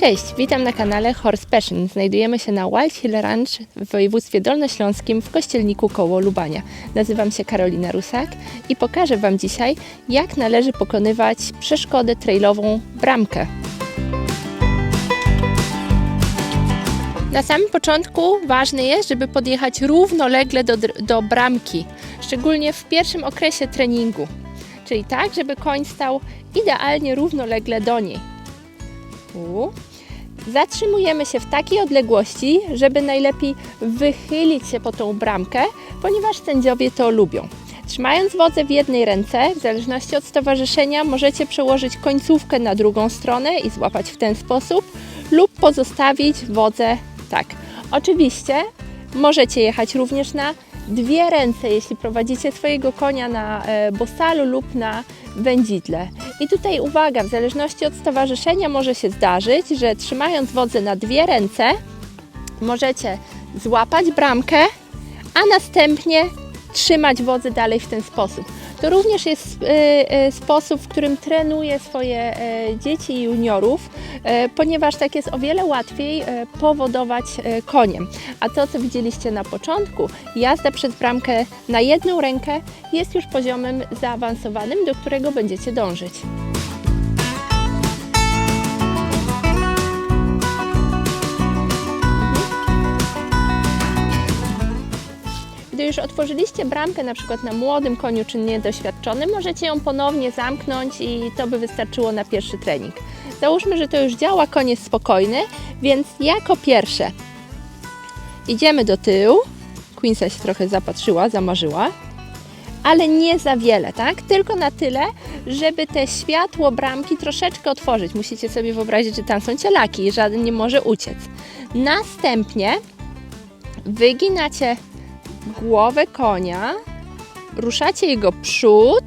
Cześć, witam na kanale Horse Passion. Znajdujemy się na Wild Hill Ranch w województwie dolnośląskim w Kościelniku koło Lubania. Nazywam się Karolina Rusak i pokażę Wam dzisiaj, jak należy pokonywać przeszkodę trailową bramkę. Na samym początku ważne jest, żeby podjechać równolegle do, do bramki, szczególnie w pierwszym okresie treningu, czyli tak, żeby koń stał idealnie równolegle do niej. Zatrzymujemy się w takiej odległości, żeby najlepiej wychylić się po tą bramkę, ponieważ sędziowie to lubią. Trzymając wodzę w jednej ręce, w zależności od stowarzyszenia, możecie przełożyć końcówkę na drugą stronę i złapać w ten sposób, lub pozostawić wodzę tak. Oczywiście możecie jechać również na dwie ręce, jeśli prowadzicie swojego konia na e, bosalu lub na wędzidle. I tutaj uwaga, w zależności od stowarzyszenia może się zdarzyć, że trzymając wodzę na dwie ręce, możecie złapać bramkę, a następnie trzymać wodzę dalej w ten sposób. To również jest e, e, sposób, w którym trenuję swoje e, dzieci i juniorów, ponieważ tak jest o wiele łatwiej powodować koniem. A to, co widzieliście na początku, jazda przez bramkę na jedną rękę jest już poziomem zaawansowanym, do którego będziecie dążyć. Gdy już otworzyliście bramkę na przykład na młodym koniu czy niedoświadczonym, możecie ją ponownie zamknąć i to by wystarczyło na pierwszy trening. Załóżmy, że to już działa, koń jest spokojny, więc jako pierwsze idziemy do tyłu. Queensa się trochę zapatrzyła, zamarzyła, ale nie za wiele, tak? Tylko na tyle, żeby te światło bramki troszeczkę otworzyć. Musicie sobie wyobrazić, że tam są cielaki i żaden nie może uciec. Następnie wyginacie głowę konia, ruszacie jego przód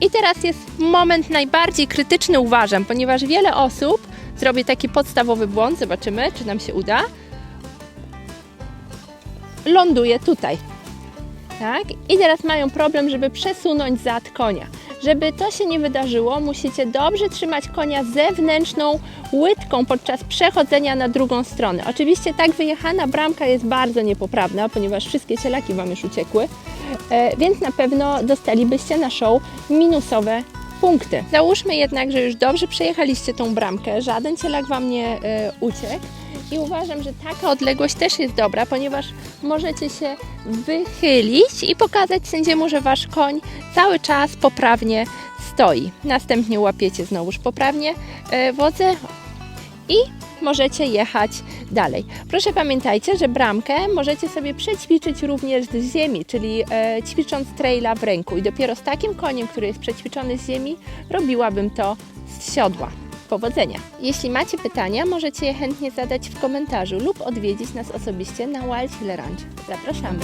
i teraz jest moment najbardziej krytyczny, uważam, ponieważ wiele osób zrobi taki podstawowy błąd, zobaczymy, czy nam się uda. Ląduje tutaj. Tak? I teraz mają problem, żeby przesunąć zad konia. Żeby to się nie wydarzyło, musicie dobrze trzymać konia zewnętrzną łydką podczas przechodzenia na drugą stronę. Oczywiście tak wyjechana bramka jest bardzo niepoprawna, ponieważ wszystkie cielaki Wam już uciekły, e, więc na pewno dostalibyście na show minusowe punkty. Załóżmy jednak, że już dobrze przejechaliście tą bramkę, żaden cielak Wam nie e, uciekł. I uważam, że taka odległość też jest dobra, ponieważ możecie się wychylić i pokazać sędziemu, że wasz koń cały czas poprawnie stoi. Następnie łapiecie znowuż poprawnie e, wodze i możecie jechać dalej. Proszę pamiętajcie, że bramkę możecie sobie przećwiczyć również z ziemi, czyli e, ćwicząc traila w ręku. I dopiero z takim koniem, który jest przećwiczony z ziemi, robiłabym to z siodła. Powodzenia! Jeśli macie pytania, możecie je chętnie zadać w komentarzu lub odwiedzić nas osobiście na Wild Hill Ranch. Zapraszamy!